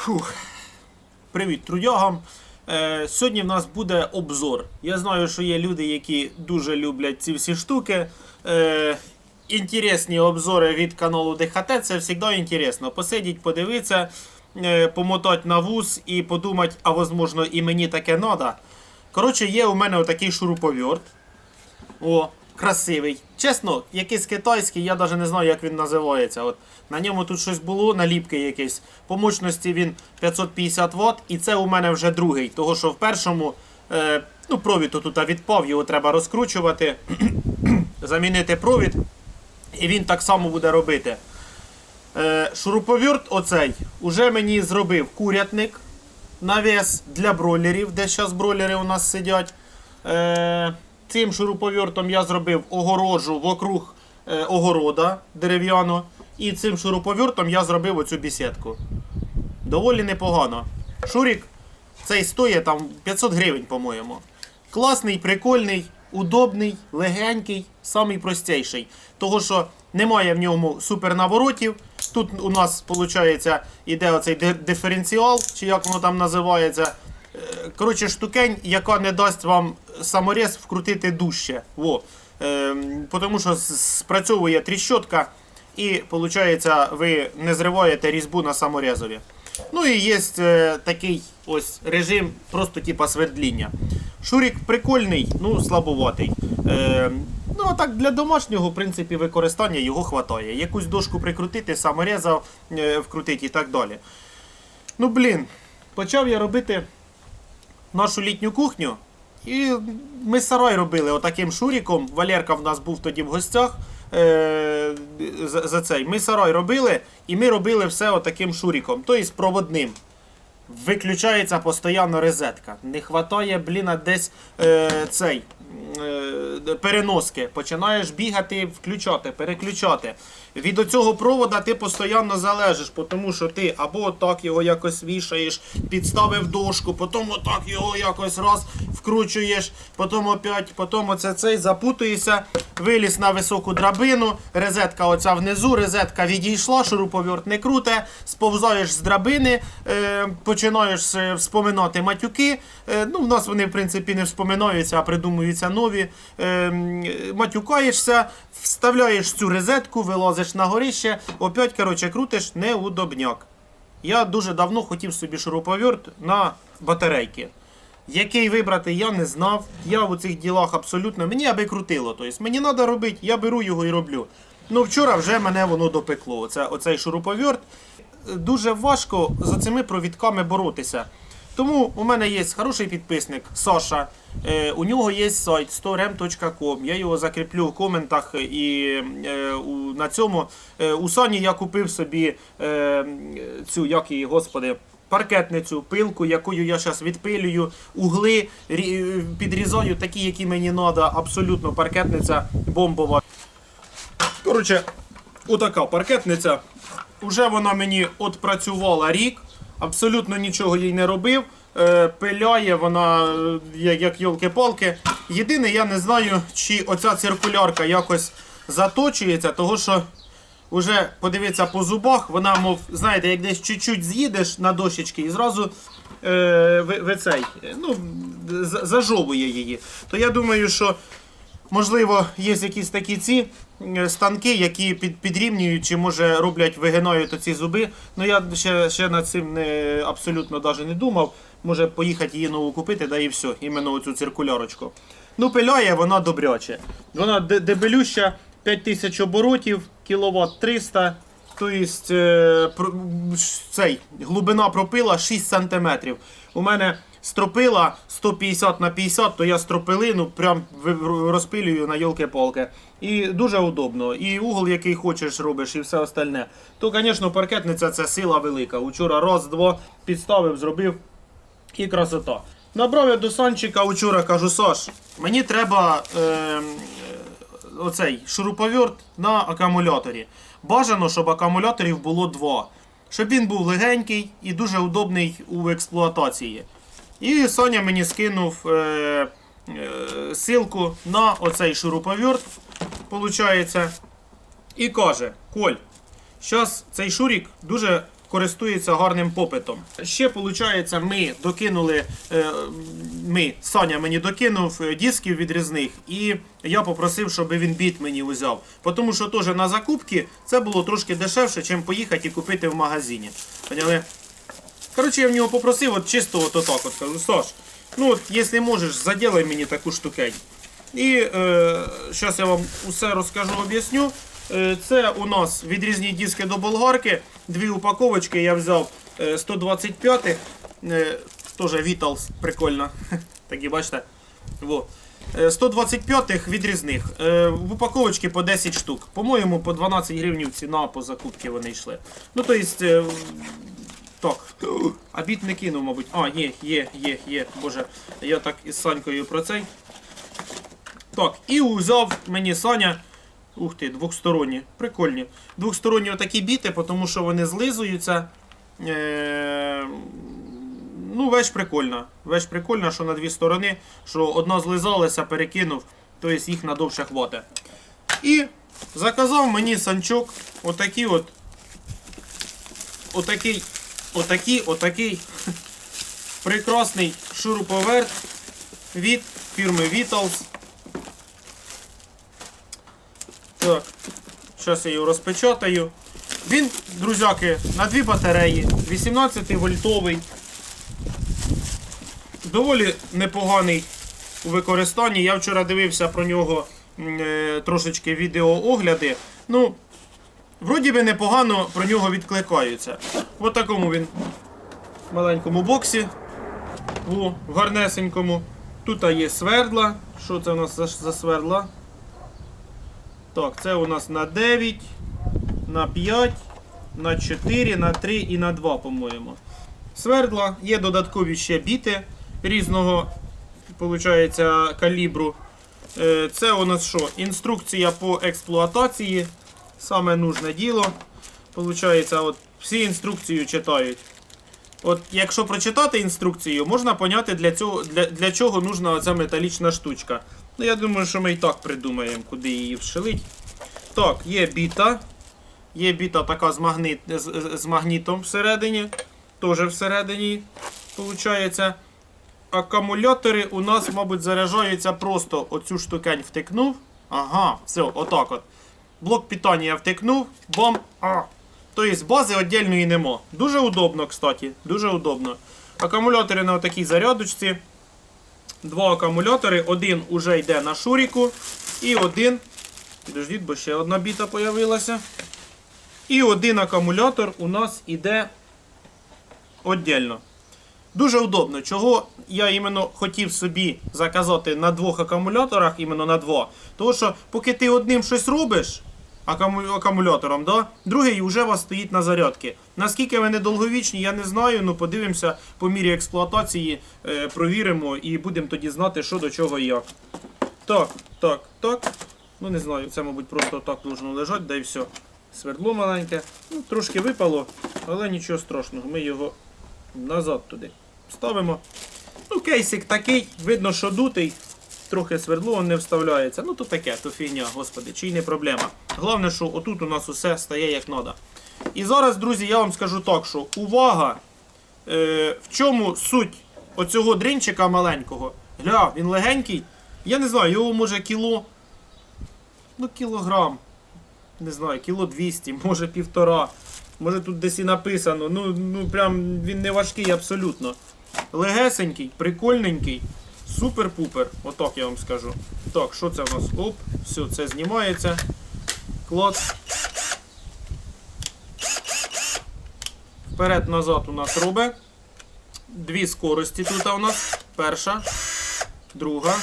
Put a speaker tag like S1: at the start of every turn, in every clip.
S1: Фух. Привіт, трудягам. Е, сьогодні в нас буде обзор. Я знаю, що є люди, які дуже люблять ці всі штуки. Е, інтересні обзори від каналу ДХТ це завжди інтересно. Посидіть, подивитися, е, помотати на вуз і подумати, а можливо і мені таке треба. Коротше, є у мене отакий шуруповерт. О, красивий. Чесно, якийсь китайський, я навіть не знаю, як він називається. От, на ньому тут щось було, наліпки якісь. По мощності він 550 Вт, і це у мене вже другий. Того, що в першому е, ну, провід тут відпав, його треба розкручувати, замінити провід, і він так само буде робити. Е, шуруповерт оцей уже мені зробив курятник. Навіс для бройлерів, де зараз бройлери у нас сидять. Е, цим шуруповертом я зробив огорожу вокруг е, огорода дерев'яну. І цим шуруповертом я зробив оцю бісідку. Доволі непогано. Шурік цей стоїть там 500 гривень, по-моєму. Класний, прикольний, удобний, легенький, самий простіший. Того, що немає в ньому супернаворотів. Тут у нас, виходить, іде оцей диференціал, чи як воно там називається. Е, Коротше, штукень, яка не дасть вам саморез вкрутити дужче. Во. Ем, тому що спрацьовує тріщотка, і виходить, ви не зриваєте різьбу на саморезові. Ну і є е, такий ось режим, просто типа свердління. Шурік прикольний, ну слабоватий. Е, ну а так для домашнього в принципі, використання його хватає. Якусь дошку прикрутити, саморезав, е, вкрутити і так далі. Ну блін, почав я робити нашу літню кухню. І ми сарай робили отаким шуріком. Валерка в нас був тоді в гостях. Е, за, за цей. Ми сарай робили, і ми робили все отаким шуріком, тобто проводним. Виключається постійно розетка. Не вистачає, блін, десь е, цей переноски. Починаєш бігати, включати, переключати. Від цього провода ти постійно залежиш, тому що ти або отак його якось вішаєш, підставив дошку, потім отак його якось раз вкручуєш, потім опять, потім оце цей запутуєшся, виліз на високу драбину, розетка оця внизу, розетка відійшла, шуруповерт не круте, сповзаєш з драбини, е, починаєш е, вспоминати матюки. Е, ну, в нас вони, в принципі, не вспоминаються, а придумуються нові. Е, матюкаєшся, вставляєш цю розетку, вилазиш на горище, опять, коротше, крутиш неудобняк. Я дуже давно хотів собі шуруповерт на батарейки. Який вибрати, я не знав. Я в цих ділах абсолютно. Мені аби крутило. Тобто мені треба робити, я беру його і роблю. Ну вчора вже мене воно допекло. Оце, оцей шуруповерт. Дуже важко за цими провідками боротися. Тому у мене є хороший підписник Саша. Е, у нього є сайт storem.com. Я його закріплю в коментах і е, у, на цьому. Е, у Сані я купив собі е, цю, як її, господи, паркетницю, пилку, якою я зараз відпилюю, угли підрізаю такі, які мені треба. Абсолютно паркетниця бомбова. Коротше, отака паркетниця. Уже вона мені отпрацювала рік, абсолютно нічого їй не робив. Е, пиляє вона е, як, йолки-палки. Єдине, я не знаю, чи оця циркулярка якось заточується, того що Уже подивитися по зубах, вона, мов, знаєте, як десь чуть-чуть з'їдеш на дощечки і зразу е, ви, ви цей, е, ну, зажовує її. То я думаю, що можливо є якісь такі ці е, станки, які під, підрівнюють чи може роблять, вигинають оці зуби. Ну я ще, ще над цим не, абсолютно навіть не думав. Може поїхати її нову купити, да і все, іменно оцю циркулярочку. Ну, пиляє вона добряче. Вона де- дебелюща, 5000 оборотів, кіловат 300. Тобто е, цей, глибина пропила 6 см. У мене стропила 150 на 50, то я стропилину прям розпилюю на йолки-палки. І дуже удобно. І угол, який хочеш, робиш, і все остальне. То, звісно, паркетниця це сила велика. Учора раз, два підставив, зробив і красота. Набрав я до Санчика вчора, кажу, Саш, мені треба е, оцей шуруповерт на акумуляторі. Бажано, щоб акумуляторів було два. Щоб він був легенький і дуже удобний у експлуатації. І Саня мені скинув е, е, ссылку на оцей шуруповерт, получається, і каже: Коль, зараз цей шурік дуже користується гарним попитом. Ще виходить, ми докинули, е, ми, Саня мені докинув е, дисків відрізних, і я попросив, щоб він біт мені взяв. Тому що теж на закупки це було трошки дешевше, ніж поїхати і купити в магазині. Поняли? Коротше, я в нього попросив, от чисто от отак от кажу, Саш, ну от, якщо можеш, заділай мені таку штукень. І е, зараз я вам усе розкажу, об'ясню. Е, це у нас відрізні диски до болгарки. Дві упаковочки я взяв е, 125 е, теж Vitals, прикольно. Такі бачите. Во. Е, 125 відрізних. Е, в упаковочці по 10 штук. По-моєму, по 12 гривень ціна по закупці вони йшли. Ну, то есть, е, так. А біт не кинув, мабуть. А, є, є, є, є. Боже, я так із Санькою про цей. Так, і взяв мені Саня. Ух ти, двохсторонні. Прикольні. Двохсторонні отакі біти, тому що вони злизуються. Е- ну, вещь прикольна. Вещь прикольна, що на дві сторони, що одна злизалася, перекинув, тобто їх надовше хватить. І заказав мені санчок отакий от. Отакий, отакий, отакий прекрасний шуруповерт від фірми Vitals. Так, зараз я його розпечатаю. Він, друзяки, на дві батареї, 18 вольтовий. Доволі непоганий у використанні. Я вчора дивився про нього е, трошечки відеоогляди. Ну, вроді би непогано про нього відкликаються. В такому він маленькому боксі. В гарнесенькому. Тут є свердла. Що це у нас за, за свердла? Так, це у нас на 9, на 5, на 4, на 3 і на 2, по-моєму. Свердла, є додаткові ще біти різного получається, калібру. Е, Це у нас що? Інструкція по експлуатації. Саме нужне діло. Получається, от всі інструкцію читають. От якщо прочитати інструкцію, можна поняти, для, цього, для, для чого нужна оця металічна штучка. Ну, я думаю, що ми і так придумаємо, куди її вшилить. Так, є біта. Є біта така з, магнит, з, з- магнітом всередині. Теж всередині. Получається. Акумулятори у нас, мабуть, заряджаються просто оцю штукень втикнув. Ага, все, отак от. Блок питання втикнув, бам! А. Тобто бази віддільної нема. Дуже удобно, кстати. Дуже удобно. Акумулятори на такій зарядочці. Два акумулятори. Один уже йде на шуріку. І один. Підождіть, бо ще одна біта появилася. І один акумулятор у нас іде віддільно. Дуже удобно. Чого я іменно хотів собі заказати на двох акумуляторах, іменно на два. Тому що поки ти одним щось робиш акуму- акумулятором, да, другий вже у вас стоїть на зарядці. Наскільки вони довговічні, я не знаю. Ну подивимося по мірі експлуатації, е, провіримо і будемо тоді знати, що до чого і як. Так, так, так. Ну не знаю, це, мабуть, просто так должно лежати, да і все. Свердло маленьке. Ну, трошки випало, але нічого страшного. Ми його назад туди ставимо. Ну, кейсик такий, видно, що дутий, трохи свердло не вставляється. Ну, то таке, то фігня, господи, чи й не проблема. Головне, що отут у нас усе стає як треба. І зараз, друзі, я вам скажу так, що увага! Е, в чому суть оцього дрінчика маленького? Гля, він легенький. Я не знаю, його може кіло. Ну, кілограм. Не знаю, кіло 200, може півтора. Може тут десь і написано. Ну, ну прям він не важкий абсолютно. Легесенький, прикольненький, супер-пупер. Отак я вам скажу. Так, що це в нас? Оп, все, це знімається. Клад. Вперед-назад у нас робить. Дві скорості тут у нас. Перша, друга.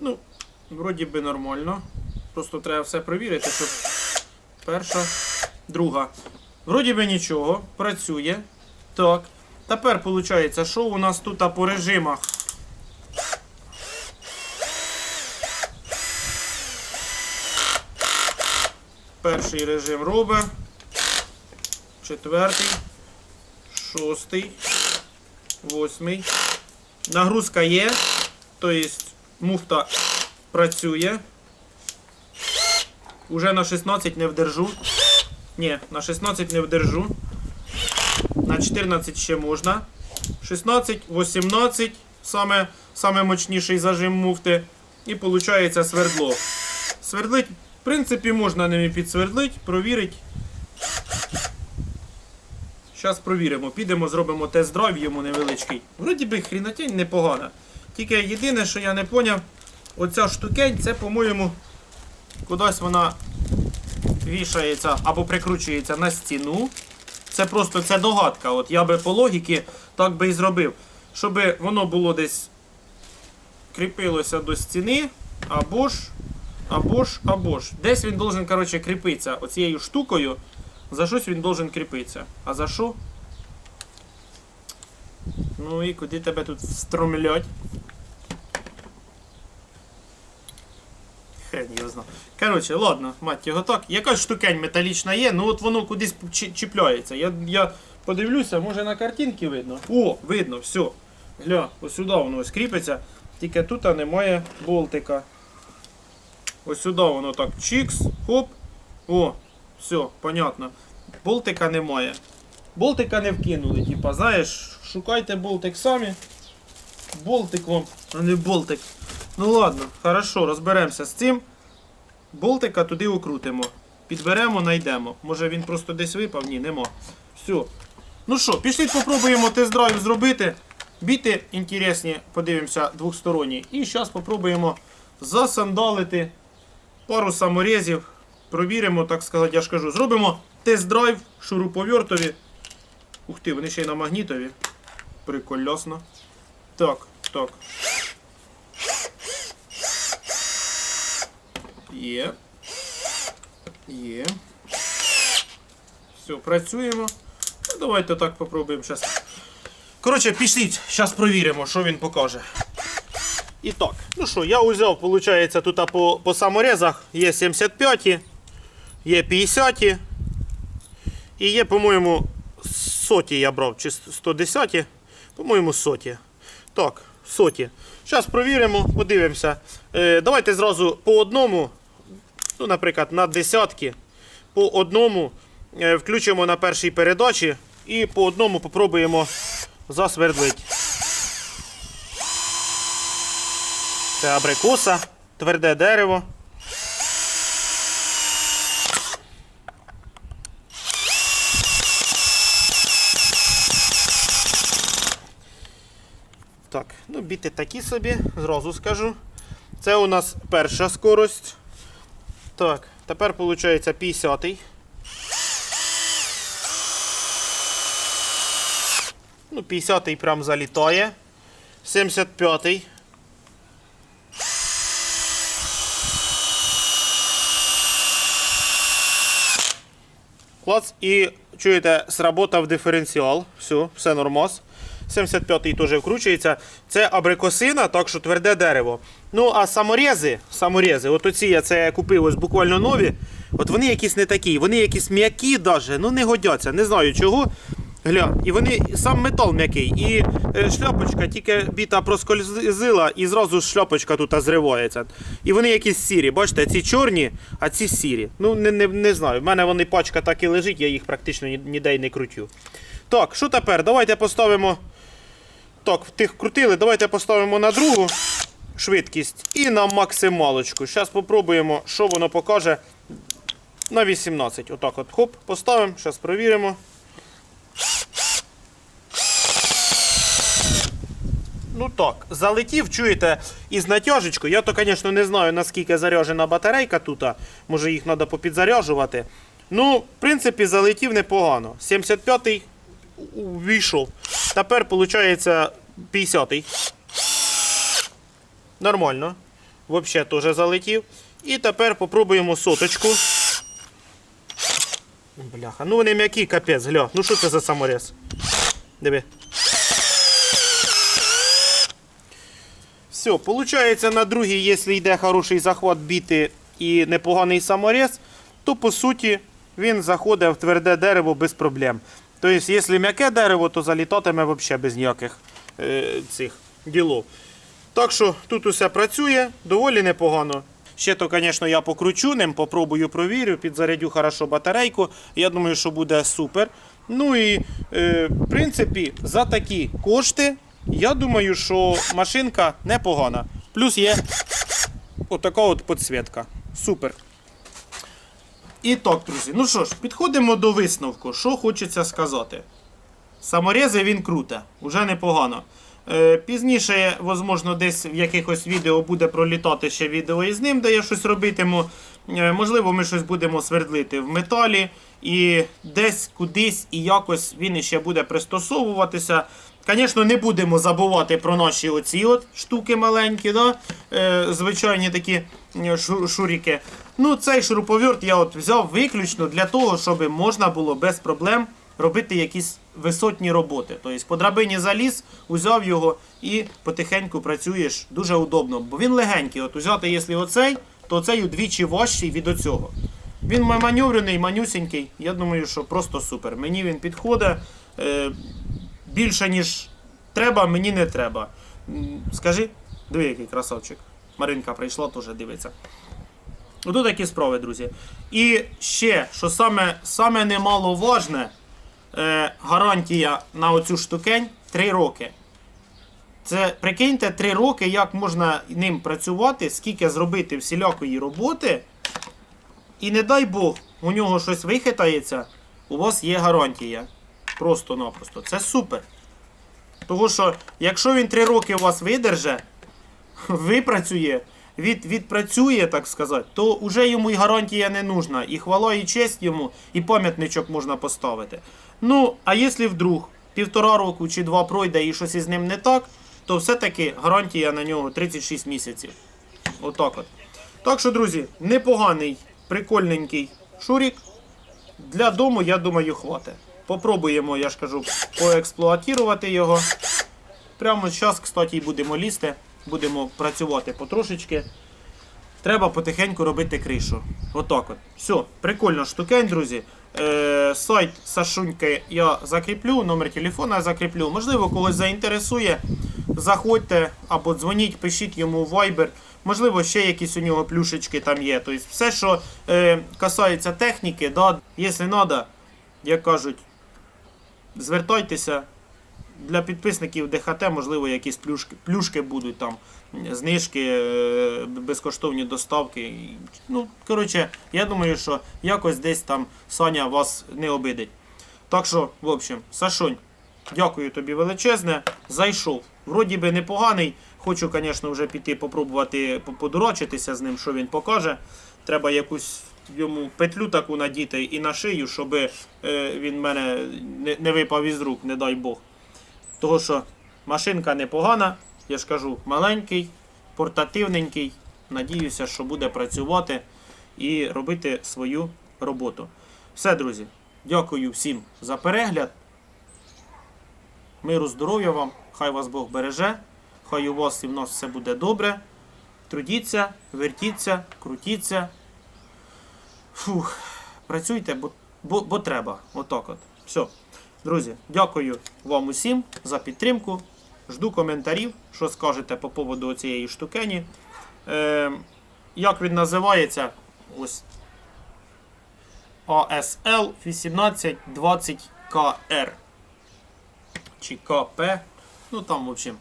S1: Ну, вроді би нормально. Просто треба все перевірити, щоб перша, друга. Вроді би нічого, працює. Так. Тепер виходить, що у нас тут по режимах? Перший режим робить. Четвертий. Шостий. Восьмий. Нагрузка є. Тобто муфта працює. Уже на 16 не вдержу. Ні, на 16 не вдержу. На 14 ще можна. 16, 18, саме, саме мощніший зажим муфти. І виходить свердло. Свердлить, в принципі, можна ними підсвердлить, провірить. Зараз провіримо. Підемо, зробимо тест-драйв йому невеличкий. Вроді би хрінотень непогана. Тільки єдине, що я не поняв, оця штукень, це, по-моєму, кудись вона вішається або прикручується на стіну. Це просто це догадка. От я би по логіки так би і зробив. Щоб воно було десь кріпилося до стіни, або ж, або ж, або ж. Десь він должен, коротше, кріпитися оцією штукою. За щось він должен кріпитися. А за що? Ну і куди тебе тут встромлять? Хрен його знав. Коротше, ладно, мать його так. Якась штукень металічна є, ну от воно кудись чіпляється. Я, я подивлюся, може на картинці видно. О, видно, все. Гля, ось сюди воно ось кріпиться. Тільки тут немає болтика. Ось сюди воно так чікс, хоп. О, все, понятно. Болтика немає. Болтика не вкинули, типа, знаєш, шукайте болтик самі. Болтик вам, а не болтик. Ну ладно, хорошо, розберемося з цим. Болтика туди укрутимо. Підберемо, знайдемо. Може він просто десь випав? Ні, нема. Все. Ну що, пішліть попробуємо тест-драйв зробити. Біти інтересні, подивимося, двохсторонні. І зараз попробуємо засандалити пару саморезів. Провіримо, так сказати, я ж кажу, зробимо тест-драйв шуруповертові. Ух ти, вони ще й на магнітові. Прикольосно. Так, так. Є. Є. Все, працюємо. Ну, давайте так попробуємо зараз. Коротше, пішліть, зараз провіримо, що він покаже. І так, ну що, я узяв, виходить, тут по, по саморезах є 75, є 50 і є, по-моєму, соті я брав, чи 110, по-моєму, соті. Так, соті. Зараз провіримо, подивимося. Е, давайте зразу по одному, ну, наприклад, на десятки, по одному е, включимо на першій передачі і по одному попробуємо засвердлити. Це абрикоса, тверде дерево. Так, ну біти такі собі, зразу скажу. Це у нас перша скорость. Так, тепер виходить 50-й. Ну, 50-й прям залітає. 75-й. Клац. І чуєте, сработав диференціал. Все, все нормас. 75-й теж вкручується. Це абрикосина, так що тверде дерево. Ну, а саморези, саморези, от оці я це купив ось буквально нові. От вони якісь не такі, вони якісь м'які даже, ну не годяться, не знаю чого. Гля, і вони сам метал м'який, і е, шляпочка тільки біта проскользила, і зразу шляпочка тут зривається. І вони якісь сірі. Бачите, ці чорні, а ці сірі. Ну, не, не, не знаю. В мене вони пачка так і лежить, я їх практично ніде й не крутю. Так, що тепер? Давайте поставимо. Так, тих крутили, давайте поставимо на другу швидкість і на максималочку. Зараз спробуємо, що воно покаже на 18. Отак от хоп, поставимо, зараз провіримо. Ну так, залетів, чуєте, із натяжечкою. Я то, звісно, не знаю, наскільки заряджена батарейка тут. Може їх треба попідзаряджувати. Ну, в принципі, залетів непогано. 75-й увійшов. Тепер, виходить, 50-й. Нормально. Взагалі теж залетів. І тепер попробуємо соточку. Бляха, ну вони м'які, капець, гля. Ну що це за саморез? Диви. Все, получается на другій, якщо йде хороший захват біти і непоганий саморез, то по суті він заходить в тверде дерево без проблем. Тобто, якщо м'яке дерево, то залітатиме взагалі без ніяких цих ділов. Так що тут усе працює доволі непогано. Ще то, звісно, я покручу ним, попробую провірю, підзарядю хорошо батарейку. Я думаю, що буде супер. Ну і е, в принципі, за такі кошти, я думаю, що машинка непогана. Плюс є отака от підсвітка. Супер. І так, друзі, ну що ж, підходимо до висновку. Що хочеться сказати. Саморези він круте, уже непогано. Е, пізніше, можливо, десь в якихось відео буде пролітати ще відео із ним, де я щось робитиму. Е, можливо, ми щось будемо свердлити в металі, і десь кудись і якось він іще буде пристосовуватися. Звісно, не будемо забувати про наші оці от штуки маленькі, да? е, звичайні такі шуріки. Ну, цей шуруповерт я от взяв виключно для того, щоб можна було без проблем робити якісь висотні роботи. Тобто по драбині заліз, узяв його і потихеньку працюєш дуже удобно. Бо він легенький. От узяти, якщо оцей, то цей удвічі важчий від оцього. Він ма- маневрений, манюсенький. Я думаю, що просто супер. Мені він підходить. Е, більше, ніж треба, мені не треба. Скажи, диви, який красавчик. Маринка прийшла, теж дивиться. Ото такі справи, друзі. І ще, що саме, саме немаловажне, гарантія на оцю штукень 3 роки. Це прикиньте 3 роки, як можна ним працювати, скільки зробити всілякої роботи. І не дай Бог, у нього щось вихитається, у вас є гарантія. Просто-напросто. Це супер. Тому що, якщо він 3 роки у вас видерже, випрацює, від, відпрацює, так сказати, то вже йому і гарантія не нужна. І хвала, і честь йому, і пам'ятничок можна поставити. Ну, а якщо вдруг півтора року чи два пройде і щось із ним не так, то все-таки гарантія на нього 36 місяців. Отак от. Так що, друзі, непоганий, прикольненький шурік. Для дому, я думаю, хватить. Попробуємо, я ж кажу, поексплуатувати його. Прямо зараз, кстати, будемо лізти, будемо працювати потрошечки. Треба потихеньку робити кришу. Отак от. Все, прикольно штукень, друзі. Е, сайт Сашуньки я закріплю, номер телефона я закріплю. Можливо, когось заінтересує. Заходьте або дзвоніть, пишіть йому в Viber. Можливо, ще якісь у нього плюшечки там є. Тобто все, що е, касається техніки, да, якщо треба, як кажуть, звертайтеся. Для підписників ДХТ, можливо, якісь плюшки, плюшки будуть там, знижки, е, безкоштовні доставки. Ну, коротше, я думаю, що якось десь там Саня вас не обидить. Так що, в общем, Сашонь, дякую тобі величезне. Зайшов. Вроді би непоганий. Хочу, звісно, вже піти попробувати по- подурачитися з ним, що він покаже. Треба якусь йому петлю таку надіти і на шию, щоб е, він мене не, не випав із рук, не дай Бог. Того що машинка непогана, я ж кажу, маленький, портативненький. Надіюся, що буде працювати і робити свою роботу. Все, друзі, дякую всім за перегляд. Миру, здоров'я вам, хай вас Бог береже, хай у вас і в нас все буде добре. Трудіться, вертіться, крутіться. Фух, працюйте, бо, бо, бо треба. Отак от. Все. Друзі, дякую вам усім за підтримку. Жду коментарів, що скажете по поводу цієї штукені. Е, як він називається? Ось ASL 1820KR. Чи КП. Ну там, в общем.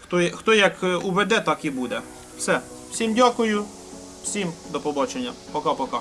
S1: Хто, хто як е, уведе, так і буде. Все. Всім дякую. Всім до побачення. Пока-пока.